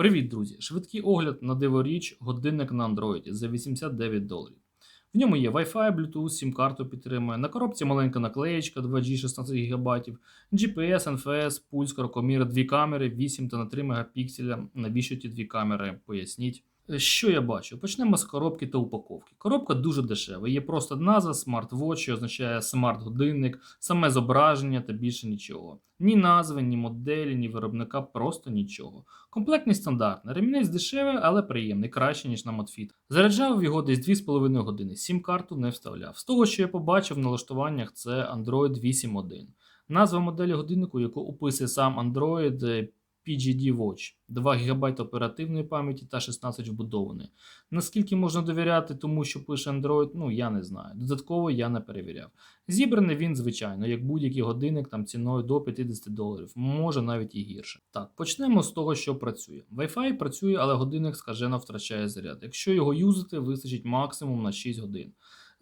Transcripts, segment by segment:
Привіт, друзі! Швидкий огляд на диворіч годинник на Android за 89 доларів. В ньому є Wi-Fi, Bluetooth, сім-карту підтримує. На коробці маленька наклеєчка 2G 16 ГБ, GPS, NFS, пульс, крокомір, дві камери, 8 та на 3 мегапікселя. Навіщо ті дві камери? Поясніть. Що я бачу? Почнемо з коробки та упаковки. Коробка дуже дешева. Є просто назва Smart що означає смарт-годинник, саме зображення та більше нічого. Ні назви, ні моделі, ні виробника, просто нічого. Комплектність стандартна. Ремінець дешевий, але приємний, краще, ніж на Модфіт. Заряджав його десь 2,5 години. Сім-карту не вставляв. З того, що я побачив в налаштуваннях, це Android 8.1. Назва моделі годиннику, яку описує сам Android PGD Watch, 2 ГБ оперативної пам'яті та 16 вбудованої. Наскільки можна довіряти тому, що пише Android, ну я не знаю. Додатково я не перевіряв. Зібраний він, звичайно, як будь-який годинник там ціною до 50 доларів, може навіть і гірше. Так, почнемо з того, що працює. Wi-Fi працює, але годинник скажено втрачає заряд. Якщо його юзати, вистачить максимум на 6 годин.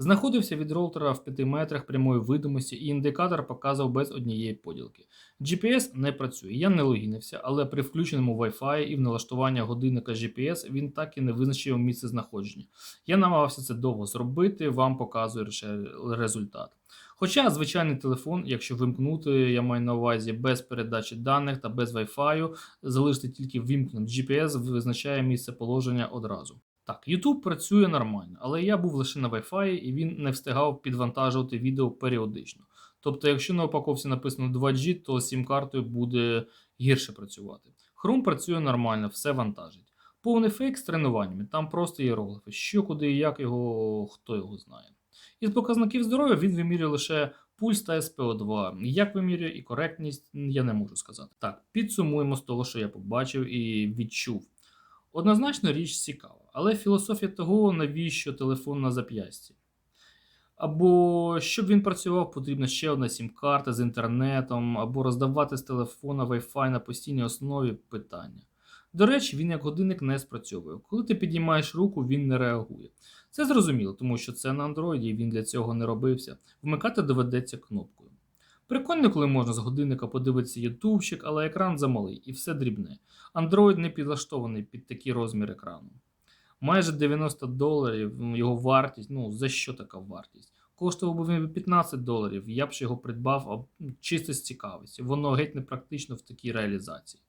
Знаходився від роутера в 5 метрах прямої видимості, і індикатор показав без однієї поділки. GPS не працює. Я не логінився, але при включеному Wi-Fi і в налаштування годинника GPS він так і не визначив місце знаходження. Я намагався це довго зробити, вам показую результат. Хоча звичайний телефон, якщо вимкнути, я маю на увазі без передачі даних та без Wi-Fi, залишити тільки вимкненим GPS, визначає місце положення одразу. Так, YouTube працює нормально, але я був лише на Wi-Fi і він не встигав підвантажувати відео періодично. Тобто, якщо на упаковці написано 2G, то сім-картою буде гірше працювати. Chrome працює нормально, все вантажить. Повний фейк з тренуваннями, там просто іероглифи. Що, куди і як його, хто його знає. Із показників здоров'я він вимірює лише пульс та СПО2. Як вимірює і коректність, я не можу сказати. Так, підсумуємо з того, що я побачив і відчув. Однозначно річ цікава, але філософія того, навіщо телефон на зап'ясті. Або щоб він працював, потрібна ще одна сім-карта з інтернетом, або роздавати з телефона Wi-Fi на постійній основі питання. До речі, він як годинник не спрацьовує. Коли ти підіймаєш руку, він не реагує. Це зрозуміло, тому що це на Android і він для цього не робився. Вмикати доведеться кнопкою. Прикольно, коли можна з годинника подивитися ютубчик, але екран замалий і все дрібне. Android не підлаштований під такий розмір екрану. Майже 90 доларів його вартість. Ну, за що така вартість? Коштував би він 15 доларів, я б ж його придбав а, чисто з цікавості. Воно геть не практично в такій реалізації.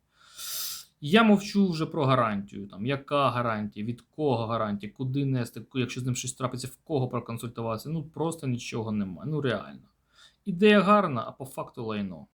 Я мовчу вже про гарантію. Там, Яка гарантія, від кого гарантія, куди нести, якщо з ним щось трапиться, в кого проконсультуватися. Ну просто нічого немає. Ну реально. Ідея гарна, а по факту лайно.